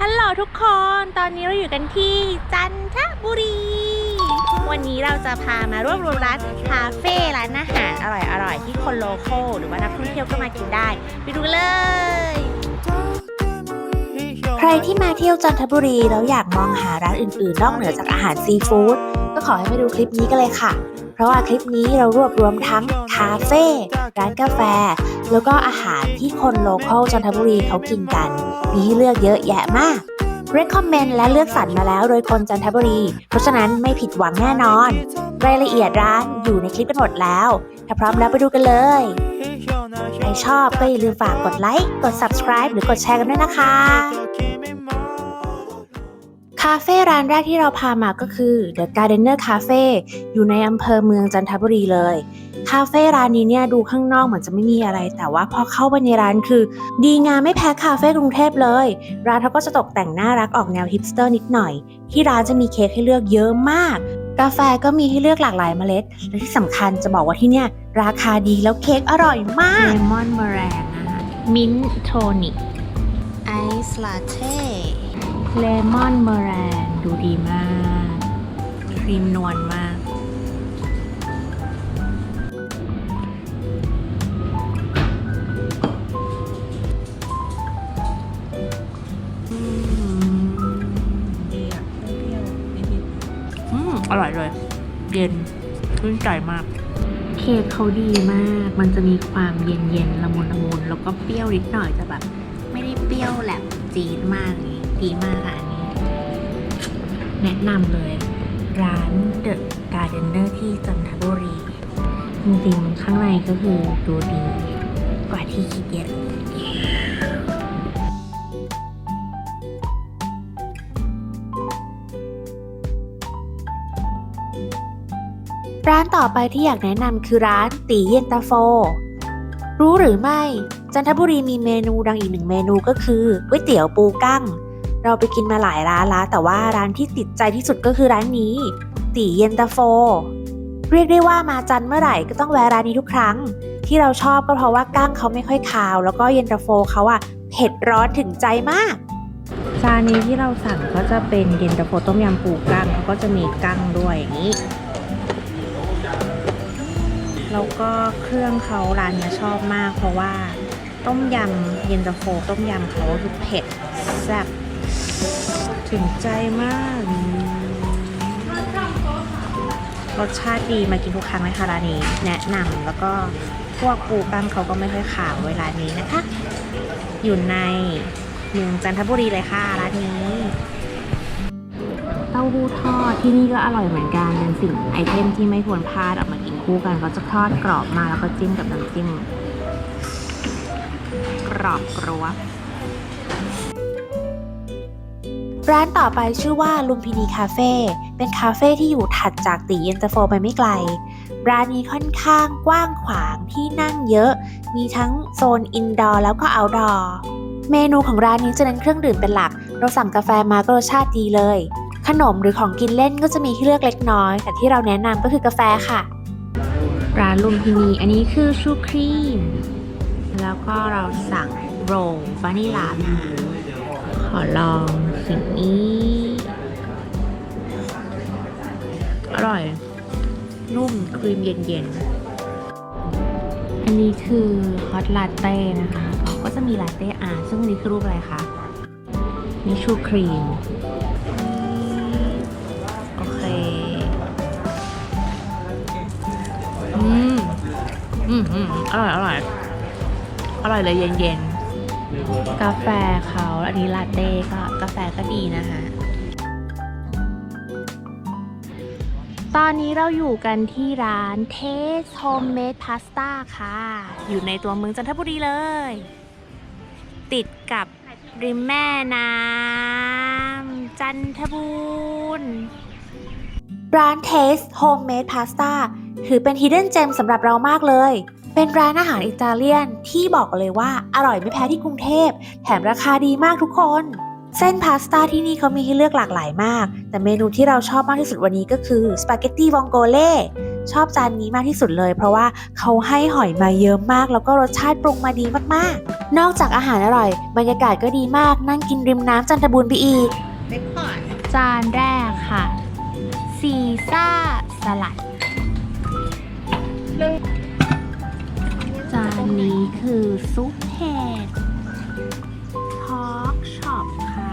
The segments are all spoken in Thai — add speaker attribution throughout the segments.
Speaker 1: ฮัลโหลทุกคน ตอนนี้เราอยู่กันที่จันทบุรี วันนี้เราจะพามารวบรวมร้านคาเฟ่ร้านอาหารอร่อยๆ ที่คนโลโก้หรือว่านักท่องเที่ยวก็มากินได้ ไปดูเลย ใครที่มาเที่ยวจันทบุรีแล้วอยากมองหาร้านอื่นๆ นอกเหนือจากอาหารซีฟู้ดก็ขอให้มาดูคลิปนี้กันเลยค่ะ เพราะว่าคลิปนี้เรารวบรวมทั้งคาเฟ่ร้านกาแฟ แล้วก็อาหารที่คนโลเคอลจันทบุรีเขากินกัน มีให้เลือกเยอะแยะมาก Recommend และเลือกสรรมาแล้วโดยคนจันทบุรี เพราะฉะนั้นไม่ผิดหวังแน่นอน รายละเอียดร้านอยู่ในคลิปกันหมดแล้ว ถ้าพร้อมแล้วไปดูกันเลย ใครชอบก็อย่าลืมฝากกดไลค์ กด subscribe หรือกดแชร์กันด้วยนะคะ คาเฟ่ร้านแรกที่เราพามาก็คือ The Gardener Cafe อยู่ในอำเภอเมืองจันทบุรีเลย คาเฟ่ร้านนี้เนี่ยดูข้างนอกเหมือนจะไม่มีอะไร แต่ว่าพอเข้าไปในร้านคือ ดีงามไม่แพ้คาเฟ่กรุงเทพเลย ร้านเขาก็จะตกแต่งน่ารักออกแนวฮิปสเตอร์นิดหน่อย ที่ร้านจะมีเค้กให้เลือกเยอะมาก กาแฟก็มีให้เลือกหลากหลายเมล็ด และที่สำคัญจะบอกว่าที่เนี่ย ราคาดีแล้วเค้กอร่อยมากเลมอนเมรนนะคะมินท์โทนิกไอซ์ลาเต้เลมอนเมรนดูดีมาก ครีมนวลมาก
Speaker 2: อร่
Speaker 1: อยเลย เย็นชื่นใจมาก เค้กเขาดีมาก มันจะมีความเย็นเย็นๆละมุนละมุนแล้วก็เปรี้ยวนิดหน่อยแต่แบบ ไม่ได้เปรี้ยวแหลมจี๊ดมากนี้ดีมากค่ะอันนี้ แนะนำเลย ร้าน The Gardener ที่จันทบุรี จริงๆ ข้างในก็คือดูดีกว่าที่คิดเยอะ ร้านต่อไปที่อยากแนะนำคือร้านตีเย็นตาโฟ รู้หรือไม่ จันทบุรีมีเมนูดังอีกหนึ่งเมนูก็คือก๋วยเตี๋ยวปูกั้ง เราไปกินมาหลายร้านแล้วแต่ว่าร้านที่ติดใจที่สุดก็คือร้านนี้ ตีเย็นตาโฟ เรียกได้ว่ามาจันเมื่อไหร่ก็ต้องแวะร้านนี้ทุกครั้ง ที่เราชอบก็เพราะว่ากั้งเขาไม่ค่อยคาว แล้วก็เย็นตาโฟเขาอะเผ็ดร้อนถึงใจมากจานนี้ที่เราสั่งก็จะเป็นเย็นตาโฟต้มยำปูกั้งเขาก็จะมีกั้งด้วยอย่างนี้ แล้วก็เครื่องเขาร้านนี้ชอบมาก เพราะว่าต้มยำเย็นตาโฟต้มยำเขาคือเผ็ดแซ่บถึงใจมาก รสชาติดีมากินทุกครั้งเลยค่ะร้านนี้ แนะนำแล้วก็พวกปูกั้งเขาก็ไม่ค่อยขาวเวลานี้นะคะ อยู่ในเมืองจันทบุรีเลยค่ะร้านนี้เต้าหู้ทอดที่นี่ก็อร่อยเหมือนกันเป็นสิ่งไอเทมที่ไม่ควรพลาดออกมากิน คู่กันเขาจะทอดกรอบมาแล้วก็จิ้มกับน้ำจิ้มกรอบกรวบร้านต่อไปชื่อว่าลุมพินีคาเฟ่ เป็นคาเฟ่ที่อยู่ถัดจากตีเย็นตาโฟไปไม่ไกล ร้านนี้ค่อนข้างกว้างขวางที่นั่งเยอะ มีทั้งโซนอินดอร์แล้วก็เอาดอร์ เมนูของร้านนี้จะเน้นเครื่องดื่มเป็นหลัก เราสั่งกาแฟมาก็รสชาติดีเลย ขนมหรือของกินเล่นก็จะมีให้เลือกเล็กน้อย แต่ที่เราแนะนำก็คือกาแฟค่ะ ร้านลุมพินี อันนี้คือชูครีม แล้วก็เราสั่งโรลวานิลามาขอลองสิ่งนี้ อร่อย นุ่มครีมเย็นๆ อันนี้คือฮอตลาเต้นะคะ ก็จะมีลาเต้อาร์ซึ่งอันนี้คือรูปอะไรคะ นี่ชูครีม อืมอืมอร่อยอร่อยอร่อยเลยเย็นๆกาแฟเขาอันนี้ลาเต้ก็กาแฟก็ดีนะคะตอนนี้เราอยู่กันที่ร้าน Taste Homemade Pasta ค่ะ อยู่ในตัวเมืองจันทบุรีเลย ติดกับริมแม่น้ำจันทบูรณ์ ร้าน Taste Homemade Pasta ถือเป็น Hidden Gem สำหรับเรามากเลย เป็นร้านอาหารอิตาเลียนที่บอกเลยว่าอร่อยไม่แพ้ที่กรุงเทพ แถมราคาดีมากทุกคน เส้นพาสต้าที่นี่เขามีให้เลือกหลากหลายมาก แต่เมนูที่เราชอบมากที่สุดวันนี้ก็คือสปาเกตตีวองโกเล่ชอบจานนี้มากที่สุดเลย เพราะว่าเขาให้หอยมาเยอะมาก แล้วก็รสชาติปรุงมาดีมากๆ นอกจากอาหารอร่อย บรรยากาศก็ดีมากนั่งกินริมน้ำจันทบูรณ์ไปอีก
Speaker 3: จานแรกค่ะ ซีซ่าสลัด จานนี้คือซุปเห็ดพอกช็อปค่ะ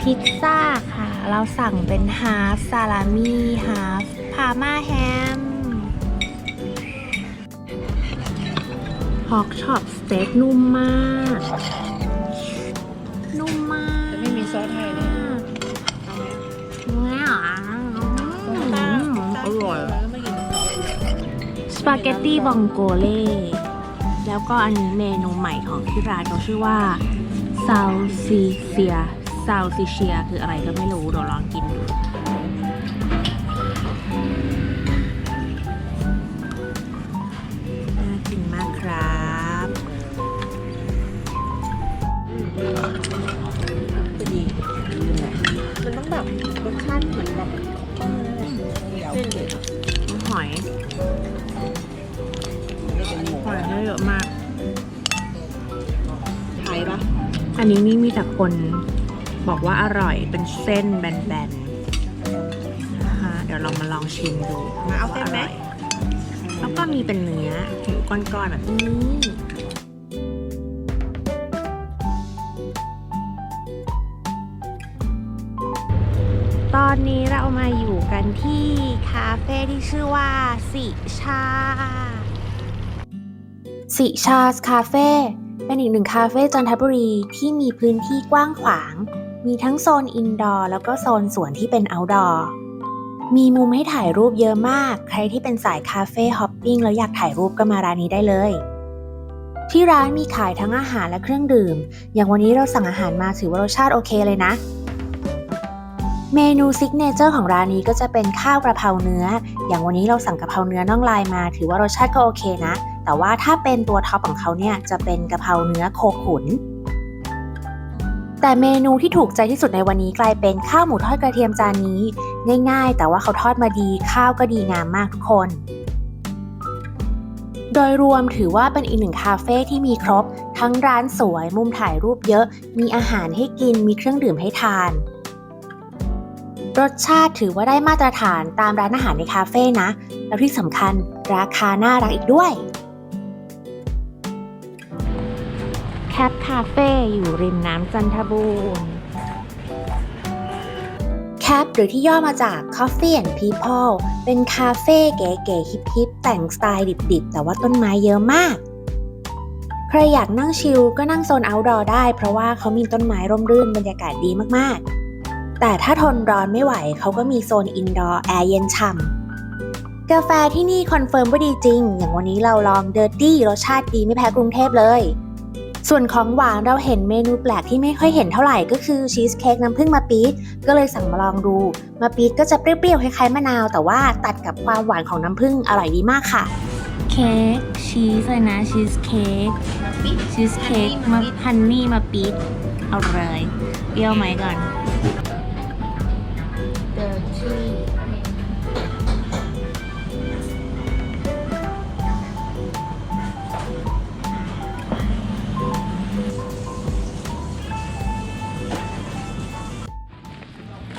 Speaker 3: พิซซ่าค่ะ เราสั่งเป็นฮาฟซาลามี่ฮาฟพาม่าแฮมพอกช็อปสเต็กนุ่มมาก ปาเกตตี้บองโกเล่แล้วก็อันนี้เมนูใหม่ของที่ร้านเขาชื่อว่าซาวซิเซียซาวซิเชียคืออะไรก็ไม่รู้เดี๋ยวลองกินดู อันนี้นี่มีแต่คนบอกว่าอร่อยเป็นเส้นแบนๆนะคะเดี๋ยวเรามาลองชิมดู
Speaker 2: มาเอาเส้นไหม
Speaker 3: ว่ร่ยแล้วก็มีเป็นเนื้อหมูก้อนๆแบบนี้ตอนนี้เรามาอยู่กันที่คาเฟ่ที่ชื่อว่า สิชา
Speaker 1: สิชาสคาเฟ่ เป็นอีกหนึ่งคาเฟ่จันทบุรีที่มีพื้นที่กว้างขวาง มีทั้งโซนอินดอร์แล้วก็โซนสวนที่เป็นเอาท์ดอร์มีมุมให้ถ่ายรูปเยอะมาก ใครที่เป็นสายคาเฟ่ฮอปปิ้งแล้วอยากถ่ายรูปก็มาร้านนี้ได้เลย ที่ร้านมีขายทั้งอาหารและเครื่องดื่ม อย่างวันนี้เราสั่งอาหารมาถือว่ารสชาติโอเคเลยนะ เมนูซิกเนเจอร์ของร้านนี้ก็จะเป็นข้าวกระเพราเนื้อ อย่างวันนี้เราสั่งกระเพราเนื้อน่องลายมา ถือว่ารสชาติก็โอเคนะ แต่ว่าถ้าเป็นตัวท็อปของเขาเนี่ยจะเป็นกะเพราเนื้อโคขุน แต่เมนูที่ถูกใจที่สุดในวันนี้กลายเป็นข้าวหมูทอดกระเทียมจานนี้ ง่าย ๆ แต่ว่าเขาทอดมาดีข้าวก็ดีงามมากทุกคน โดยรวมถือว่าเป็นอีกหนึ่งคาเฟ่ที่มีครบ ทั้งร้านสวยมุมถ่ายรูปเยอะ มีอาหารให้กินมีเครื่องดื่มให้ทานรสชาติถือว่าได้มาตรฐานตามร้านอาหารในคาเฟ่นะ แล้วที่สำคัญราคาน่ารักอีกด้วย
Speaker 3: แคปคาเฟ่อยู่ริมน้ำจันทบูรณ์
Speaker 1: แคปหรือที่ย่อมาจาก Coffee and People เป็นคาเฟ่เก๋ๆฮิปๆแต่งสไตล์ดิบๆ แต่ว่าต้นไม้เยอะมาก ใครอยากนั่งชิลก็นั่งโซน outdoor ได้ เพราะว่าเขามีต้นไม้ร่มรื่นบรรยากาศดีมากๆ แต่ถ้าทนร้อนไม่ไหวเขาก็มีโซน indoor แอร์เย็นฉ่ำกาแฟที่นี่คอนเฟิร์มว่าดีจริง อย่างวันนี้เราลอง Dirty รสชาติดีไม่แพ้กรุงเทพเลย ส่วนของหวานเราเห็นเมนูแปลกที่ไม่ค่อยเห็นเท่าไหร่ก็คือชีสเค้กน้ำผึ้งมะปี๊ดก็เลยสั่งมาลองดูมะปี๊ดก็จะเปรี้ยวๆคล้ายๆมะนาว แต่ว่าตัดกับความหวานของน้ำผึ้งอร่อยดีมากค่ะ
Speaker 3: เค้กชีสเลยนะชีสเค้กชีสเค้กมาฮันนี่มาปี๊ดเอาเลยเปรี้ยวไหมก่อน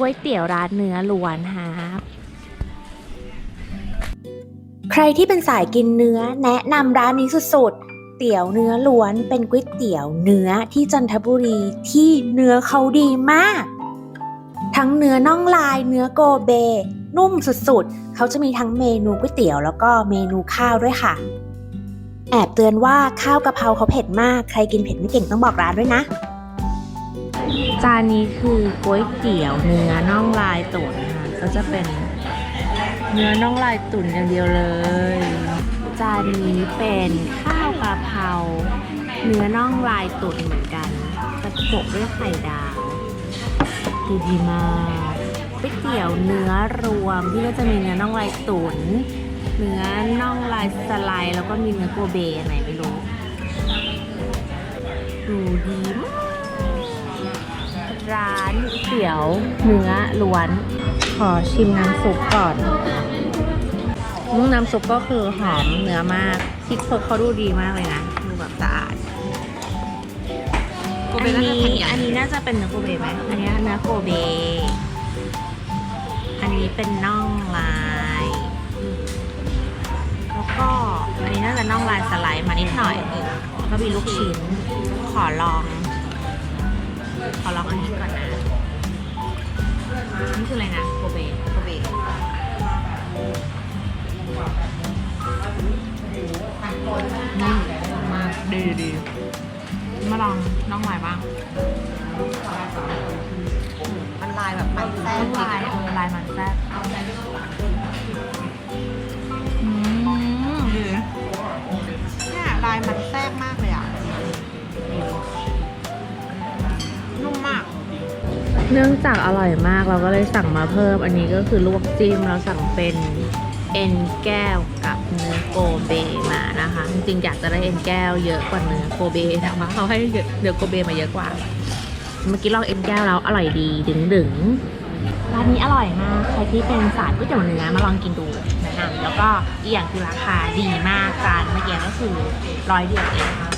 Speaker 3: ก๋วยเตี๋ยวร้านเนื้อล้วนฮะ
Speaker 1: ใครที่เป็นสายกินเนื้อแนะนำร้านนี้สุดๆ เตี๋ยวเนื้อล้วนเป็นก๋วยเตี๋ยวเนื้อที่จันทบุรีที่เนื้อเขาดีมาก ทั้งเนื้อน่องลายเนื้อโกเบ นุ่มสุดๆ เขาจะมีทั้งเมนูก๋วยเตี๋ยวแล้วก็เมนูข้าวด้วยค่ะ แอบเตือนว่าข้าวกะเพราเขาเผ็ดมาก ใครกินเผ็ดไม่เก่งต้องบอกร้านด้วยนะ
Speaker 3: จานนี้คือก๋วยเตี๋ยวเนื้อน่องลายตุ๋นค่ะก็จะเป็นเนื้อน่องลายตุ๋นอย่างเดียวเลย จานนี้เป็นข้าวกะเพราเนื้อน่องลายตุ๋นเหมือนกันกระโปะด้วยไข่ดาวดูดีมากก๋วยเตี๋ยวเนื้อรวมที่ก็จะมีเนื้อน่องลายตุ๋นเนื้อน่องลายสไลด์แล้วก็มีเนื้อโกเบอันไหนไม่รู้ดูดีมาก
Speaker 1: ร้านเตี๋ยวเนื้อล้วน ขอชิมน้ำซุปก่อนอืมน้ำซุปก็คือหอมเนื้อมากพริกเขาเขาดูดีมากเลยนะ ดูแบบสะอาด
Speaker 3: โก
Speaker 1: อัน
Speaker 3: เบน่าจะ
Speaker 1: นี้
Speaker 3: แผ่นใหญ่
Speaker 1: อันนี้น่าจะเป็นเนื้อโกเบไหมอันนี้เนื้อโกเบ อันนี้เป็นน่องลาย แล้วก็อันนี้น่าจะน่องลายสไลด์มานิดหน่อย แล้วก็มีลูกชิ้น ขอลอง ขอลองอันนี้ก่อนนะนี่คืออะไร เนื่อง
Speaker 3: จากอ
Speaker 1: ร่อยมากเราก็เลยสั่งมาเพิ่ม อันนี้ก็คือลวกจิ้มเราสั่งเป็นเอ็นแก้วกับเนื้อโกเบมานะคะ จริงๆอยากจะได้เอ็นแก้วเยอะกว่าเนื้อโกเบแต่ว่าเขาให้เยอะเนื้อโกเบมาเยอะกว่า เมื่อกี้ลองเอ็นแก้วแล้วอร่อยดีดึงดึงๆร้านนี้อร่อยมากใครที่เป็นสายก๋วยเตี๋ยวเนื้อมาลองกินดูแนะนำแล้วก็อีกอย่างคือราคาดีมากจานเมื่อกี้ก็คือร้อยเดียวเองค่ะ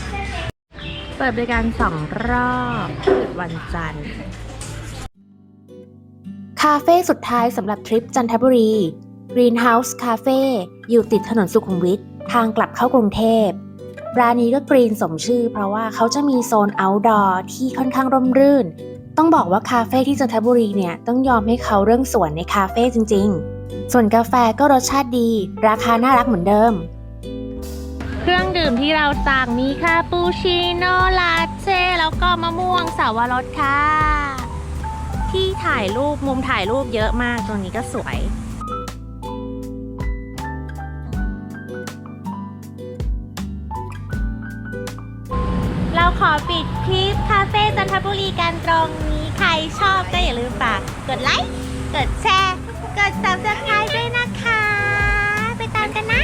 Speaker 1: เปิดบริการสองรอบหยุดวันจันทร์
Speaker 4: คาเฟ่สุดท้ายสำหรับทริปจันทบุรี Greenhouse Cafe อยู่ติดถนนสุขุมวิททางกลับเข้ากรุงเทพร้านนี้ก็กรีนสมชื่อ เพราะว่าเขาจะมีโซน outdoor ที่ค่อนข้างร่มรื่น ต้องบอกว่าคาเฟ่ที่จันทบุรีเนี่ยต้องยอมให้เขาเรื่องสวนในคาเฟ่จริง ๆ ส่วนกาแฟก็รสชาติดี ราคาน่ารักเหมือนเดิม
Speaker 1: เครื่องดื่มที่เราสั่งมีคาปูชิโน่ลาเต้แล้วก็มะม่วงสาวรสค่ะ ที่ถ่ายรูปมุมถ่ายรูปเยอะมากตรงนี้ก็สวยเราขอปิดคลิปคาเฟ่จันทบุรีกันตรงนี้ ใครชอบก็อย่าลืมฝากกดไลค์ กดแชร์ กด subscribe ด้วยนะคะ ไปตามกันนะ